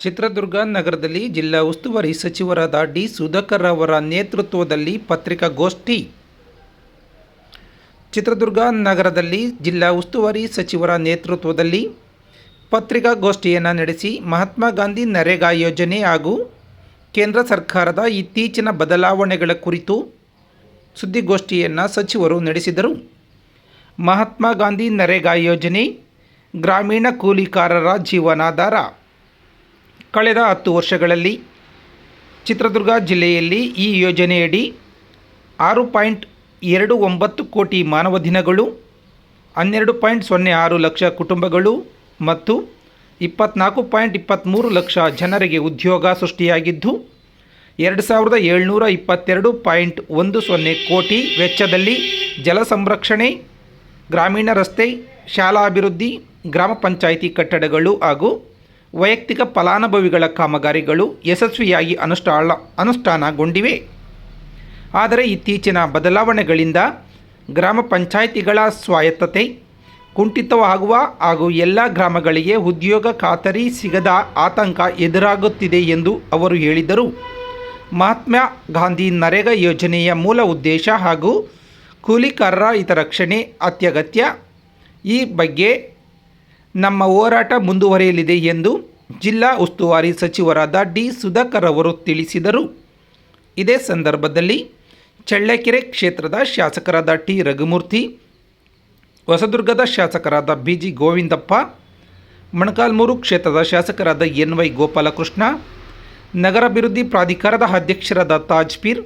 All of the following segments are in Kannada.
ಚಿತ್ರದುರ್ಗ ನಗರದಲ್ಲಿ ಜಿಲ್ಲಾ ಉಸ್ತುವಾರಿ ಸಚಿವರಾದ ಡಿ ಸುಧಾಕರ್ ಅವರ ನೇತೃತ್ವದಲ್ಲಿ ಪತ್ರಿಕಾಗೋಷ್ಠಿ. ಚಿತ್ರದುರ್ಗ ನಗರದಲ್ಲಿ ಜಿಲ್ಲಾ ಉಸ್ತುವಾರಿ ಸಚಿವರ ನೇತೃತ್ವದಲ್ಲಿ ಪತ್ರಿಕಾಗೋಷ್ಠಿಯನ್ನು ನಡೆಸಿ ಮಹಾತ್ಮ ಗಾಂಧಿ ನರೇಗಾ ಯೋಜನೆ ಹಾಗೂ ಕೇಂದ್ರ ಸರ್ಕಾರದ ಇತ್ತೀಚಿನ ಬದಲಾವಣೆಗಳ ಕುರಿತು ಸುದ್ದಿಗೋಷ್ಠಿಯನ್ನು ಸಚಿವರು ನಡೆಸಿದರು. ಮಹಾತ್ಮ ಗಾಂಧಿ ನರೇಗಾ ಯೋಜನೆ ಗ್ರಾಮೀಣ ಕೂಲಿಕಾರರ ಜೀವನಾಧಾರ. ಕಳೆದ ಹತ್ತು ವರ್ಷಗಳಲ್ಲಿ ಚಿತ್ರದುರ್ಗ ಜಿಲ್ಲೆಯಲ್ಲಿ ಈ ಯೋಜನೆಯಡಿ ಆರು ಪಾಯಿಂಟ್ ಎರಡು ಒಂಬತ್ತು ಕೋಟಿ ಮಾನವ ದಿನಗಳು, ಹನ್ನೆರಡು ಪಾಯಿಂಟ್ ಸೊನ್ನೆ ಆರು ಲಕ್ಷ ಕುಟುಂಬಗಳು ಮತ್ತು ಇಪ್ಪತ್ನಾಲ್ಕು ಪಾಯಿಂಟ್ ಇಪ್ಪತ್ತ್ಮೂರು ಲಕ್ಷ ಜನರಿಗೆ ಉದ್ಯೋಗ ಸೃಷ್ಟಿಯಾಗಿದ್ದು, ಎರಡು ಸಾವಿರದ ಏಳ್ನೂರ ಇಪ್ಪತ್ತೆರಡು ಪಾಯಿಂಟ್ ಒಂದು ಸೊನ್ನೆ ಕೋಟಿ ವೆಚ್ಚದಲ್ಲಿ ಜಲ ಸಂರಕ್ಷಣೆ, ಗ್ರಾಮೀಣ ರಸ್ತೆ, ಶಾಲಾ ಅಭಿವೃದ್ಧಿ, ಗ್ರಾಮ ಪಂಚಾಯಿತಿ ಕಟ್ಟಡಗಳು ಹಾಗೂ ವೈಯಕ್ತಿಕ ಫಲಾನುಭವಿಗಳ ಕಾಮಗಾರಿಗಳು ಯಶಸ್ವಿಯಾಗಿ ಅನುಷ್ಠಾನ ಅನುಷ್ಠಾನಗೊಂಡಿವೆ. ಆದರೆ ಇತ್ತೀಚಿನ ಬದಲಾವಣೆಗಳಿಂದ ಗ್ರಾಮ ಪಂಚಾಯಿತಿಗಳ ಸ್ವಾಯತ್ತತೆ, ಕುಂಠಿತವಾಗುವ ಹಾಗೂ ಎಲ್ಲ ಗ್ರಾಮಗಳಿಗೆ ಉದ್ಯೋಗ ಖಾತರಿ ಸಿಗದ ಆತಂಕ ಎದುರಾಗುತ್ತಿದೆ ಎಂದು ಅವರು ಹೇಳಿದರು. ಮಹಾತ್ಮ ಗಾಂಧಿ ನರೇಗಾ ಯೋಜನೆಯ ಮೂಲ ಉದ್ದೇಶ ಹಾಗೂ ಕೂಲಿಕಾರರ ಹಿತರಕ್ಷಣೆ ಅತ್ಯಗತ್ಯ. ಈ ಬಗ್ಗೆ ನಮ್ಮ ಹೋರಾಟ ಮುಂದುವರಿಯಲಿದೆ ಎಂದು ಜಿಲ್ಲಾ ಉಸ್ತುವಾರಿ ಸಚಿವರಾದ ಡಿ ಸುಧಾಕರ್ ಅವರು ತಿಳಿಸಿದರು. ಇದೇ ಸಂದರ್ಭದಲ್ಲಿ ಚಳ್ಳಕೆರೆ ಕ್ಷೇತ್ರದ ಶಾಸಕರಾದ ಟಿ ರಘುಮೂರ್ತಿ, ಹೊಸದುರ್ಗದ ಶಾಸಕರಾದ ಬಿ ಜಿ ಗೋವಿಂದಪ್ಪ, ಮೊಣಕಾಲ್ಮೂರು ಕ್ಷೇತ್ರದ ಶಾಸಕರಾದ ಎನ್ ವೈ ಗೋಪಾಲಕೃಷ್ಣ, ನಗರಾಭಿವೃದ್ಧಿ ಪ್ರಾಧಿಕಾರದ ಅಧ್ಯಕ್ಷರಾದ ತಾಜ್ಪೀರ್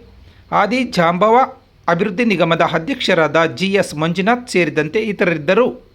ಆದಿ ಜಾಂಬವ ಅಭಿವೃದ್ಧಿ ನಿಗಮದ ಅಧ್ಯಕ್ಷರಾದ ಜಿ ಎಸ್ ಮಂಜುನಾಥ್ ಸೇರಿದಂತೆ ಇತರರಿದ್ದರು.